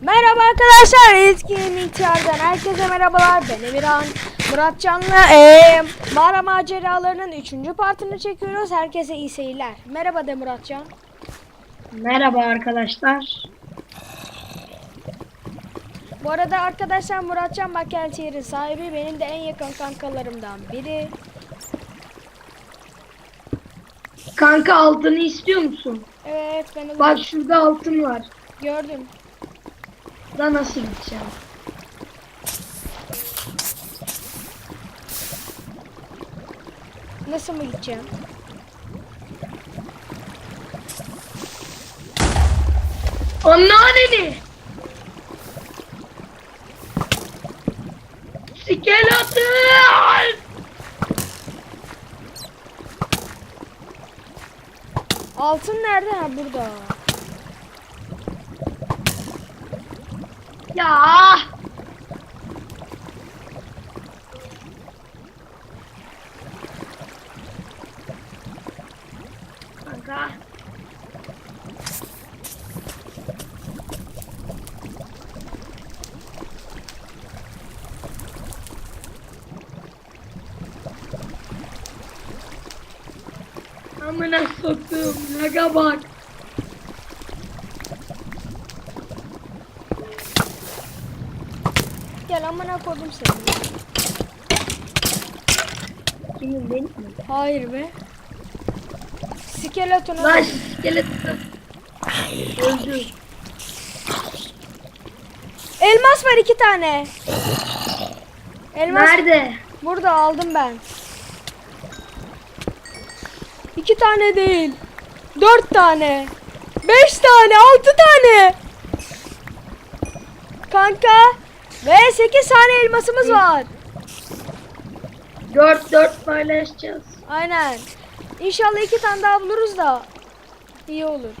Merhaba arkadaşlar, Eski Miktar'dan herkese merhabalar. Ben Emirhan, Murat Canlı. Ee, mağara maceralarının 3. partını çekiyoruz. Herkese iyi seyirler. Merhaba de Muratcan. Merhaba arkadaşlar. Bu arada arkadaşlar Muratcan Bakeltier'in sahibi benim de en yakın kankalarımdan biri. Kanka altını istiyor musun? Evet ben onu Bak şurada altın var. gördüm. Da nasıl gideceğim? Nasıl mı gideceğim? Anneanneni! Skeleton! Altın nerede? Ha burada. Ya! Kanka. Amına soktuğum laga bak. Gel amına koydum seni. Kimin benim mi? Hayır be. Skeletonu. Lan skeleton. Öldü. Elmas var iki tane. Elmas Nerede? burada aldım ben. İki tane değil. Dört tane. Beş tane. Altı tane. Kanka. Ve sekiz tane elmasımız var. Dört dört paylaşacağız. Aynen. İnşallah iki tane daha buluruz da. iyi olur.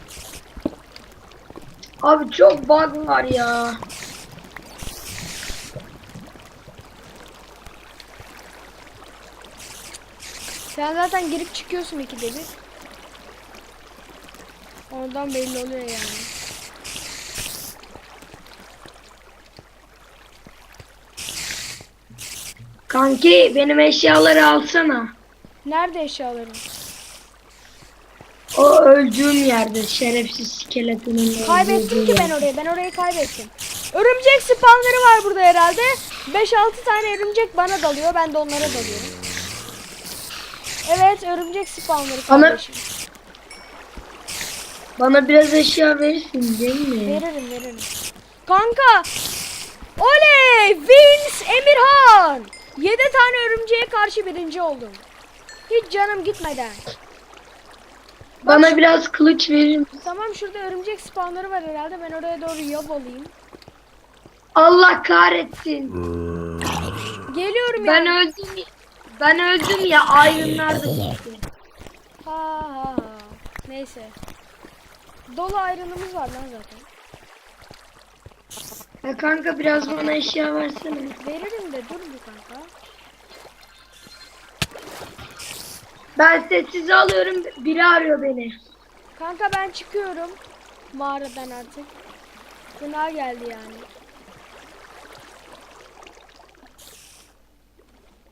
Abi çok bug var ya. Sen zaten girip çıkıyorsun ikide bir. Oradan belli oluyor yani. Kanki benim eşyaları alsana. Nerede eşyaların? O öldüğüm yerde şerefsiz skeletonun Kaybettim ki ben orayı. Ben orayı kaybettim. Örümcek spawnları var burada herhalde. 5-6 tane örümcek bana dalıyor. Ben de onlara dalıyorum. Evet örümcek spawnları Bana- kardeşim. Bana biraz eşya verirsin değil mi? Veririm veririm. Kanka. Oley! Vince Emirhan. 7 tane örümceğe karşı birinci oldum. Hiç canım gitmeden. Bana biraz kılıç verir misin? Tamam şurada örümcek spawnları var herhalde. Ben oraya doğru yol alayım. Allah kahretsin. Geliyorum ya. Ben öldüm. Ben öldüm ya ayrınlar da gitti. Ha ha ha. Neyse. Dolu ayrılımız var lan zaten. Ya kanka biraz bana eşya versene. Veririm de dur bir kanka. Ben sessiz alıyorum. Biri arıyor beni. Kanka ben çıkıyorum. Mağaradan artık. Günah geldi yani.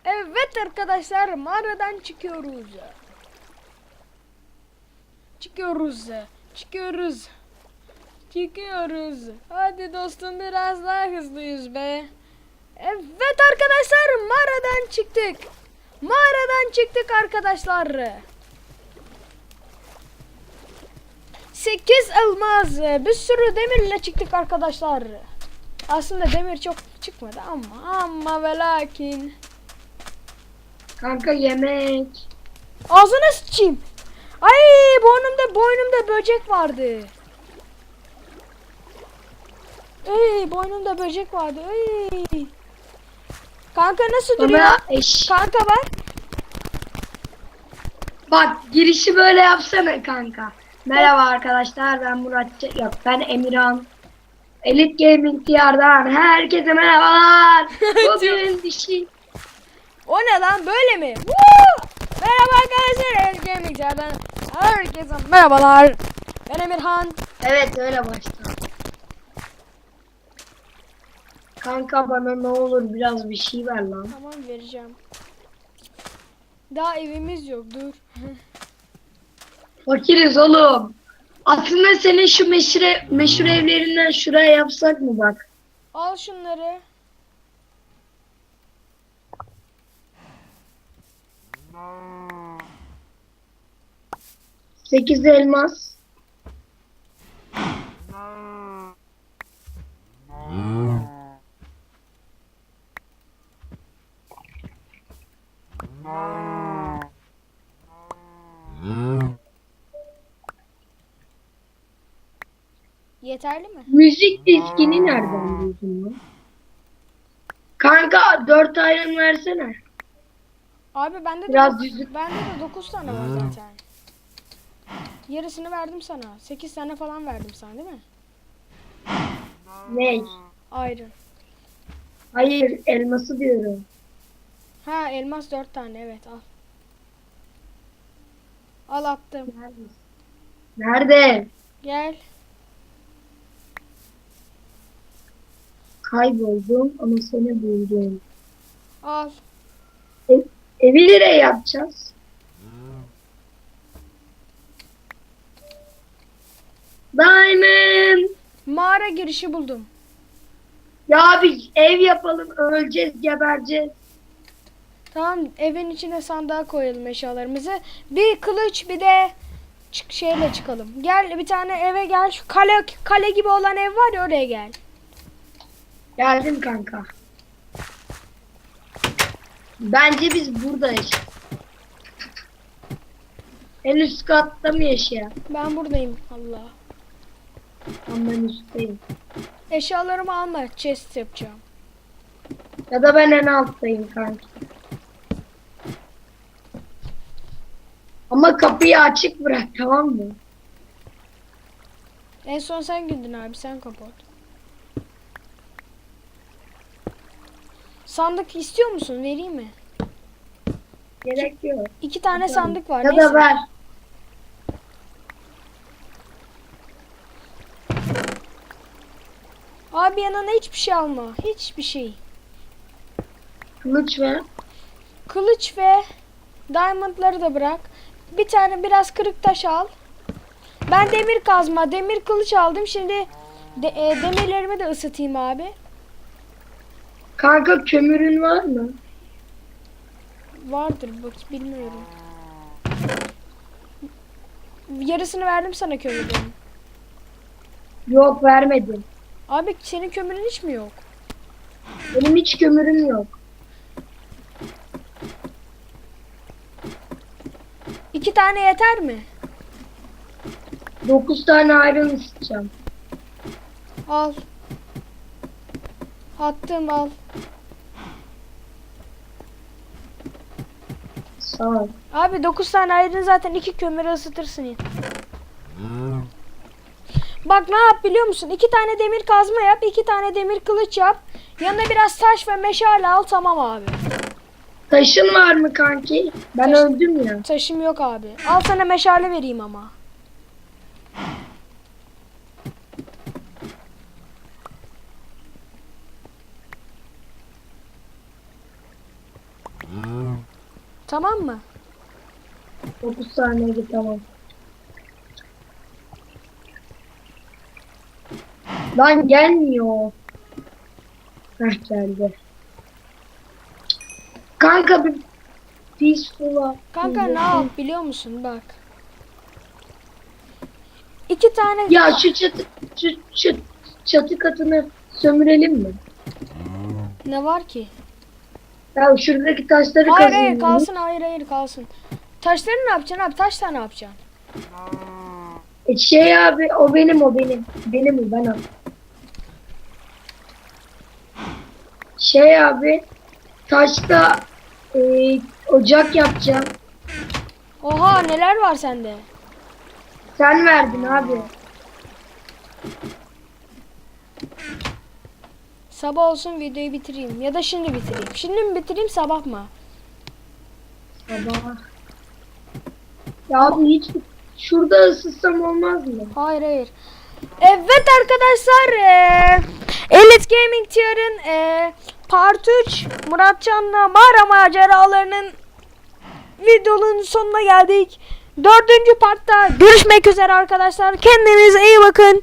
Evet arkadaşlar mağaradan çıkıyoruz. Çıkıyoruz. Çıkıyoruz. Çıkıyoruz. Hadi dostum biraz daha hızlıyız be. Evet arkadaşlar mağaradan çıktık. Mağaradan çıktık arkadaşlar. 8 elmas bir sürü demirle çıktık arkadaşlar. Aslında demir çok çıkmadı ama ama ve lakin. Kanka yemek. Ağzına sıçayım. Ay boynumda boynumda böcek vardı. Ey boynumda böcek vardı. Ey. Kanka nasıl duruyor? Bana eş. Kanka bak. Bak girişi böyle yapsana kanka. Merhaba arkadaşlar ben Murat Ce- yok ben Emirhan. Elite Gaming TR'dan herkese merhabalar. Bugün dişi O ne lan böyle mi? Woo! Merhaba arkadaşlar. El Gaming'lerden herkese merhabalar. Ben Emirhan. Evet öyle başla. Kanka bana ne olur biraz bir şey ver lan. Tamam vereceğim. Daha evimiz yok dur. Fakiriz oğlum. Aslında senin şu meşhur, ev- meşhur evlerinden şuraya yapsak mı bak? Al şunları. Sekiz elmas. Yeterli mi? Müzik diskini nereden buldun lan? Kanka dört ayran versene. Abi bende de Biraz dok- yüzük- bende de 9 tane var zaten. Yarısını verdim sana. 8 tane falan verdim sana değil mi? Ne? Ayrı. Hayır elması diyorum. Ha elmas 4 tane evet al. Al attım. Nerede? Gel. Kayboldum ama seni buldum. Al. Ev, evi nereye yapacağız? Diamond! Mağara girişi buldum. Ya abi ev yapalım öleceğiz gebereceğiz. Tamam evin içine sandığa koyalım eşyalarımızı. Bir kılıç bir de çık şeyle çıkalım. Gel bir tane eve gel. Şu kale kale gibi olan ev var ya oraya gel. Geldim kanka. Bence biz buradayız. En üst katta mı yaşayan? Ben buradayım Allah. Ama ben üstteyim. Eşyalarımı alma chest yapacağım. Ya da ben en alttayım kanka. Ama kapıyı açık bırak tamam mı? En son sen güldün abi sen kapat. Sandık istiyor musun? Vereyim mi? Gerek yok. İki tane sandık var. Ya Neyse. da ver. Abi yanına hiçbir şey alma. Hiçbir şey. Kılıç ver. Kılıç ve diamondları da bırak. Bir tane biraz kırık taş al. Ben demir kazma, demir kılıç aldım. Şimdi de, e, demirlerimi de ısıtayım abi. Kanka kömürün var mı? Vardır bak bilmiyorum. Yarısını verdim sana kömürlerin. Yok vermedim. Abi senin kömürün hiç mi yok? Benim hiç kömürüm yok. İki tane yeter mi? 9 tane ayrım isteyeceğim. Al. Attım al. Sağ ol. Abi 9 tane ayrın zaten iki kömürü ısıtırsın ya. Bak ne yap biliyor musun? İki tane demir kazma yap, iki tane demir kılıç yap. Yanına biraz taş ve meşale al tamam abi. Taşın var mı kanki? Ben Taş- öldüm ya. Taşım yok abi. Al sana meşale vereyim ama. Tamam mı? 9 saniyede tamam. Lan gelmiyor. Heh geldi. Kanka bir peaceful'a. Kanka ne yap biliyor musun? Bak. İki tane Ya şu çatı, şu, şu çatı katını sömürelim mi? ne var ki? Ya şuradaki taşları Hayır kazıyım. hayır kalsın hayır hayır kalsın. Taşları ne yapacaksın abi? Taşla ne yapacaksın? E şey abi o benim o benim. Benim o ben o. Şey abi taşta e, ocak yapacağım. Oha neler var sende? Sen verdin abi. Sabah olsun videoyu bitireyim ya da şimdi bitireyim. Şimdi mi bitireyim sabah mı? Sabah. Ya abi hiç şurada ısıtsam olmaz mı? Hayır hayır. Evet arkadaşlar eee, Elite Gaming Tier'ın e, Part 3 Muratcan'la mağara maceralarının videonun sonuna geldik. Dördüncü partta görüşmek üzere arkadaşlar. Kendinize iyi bakın.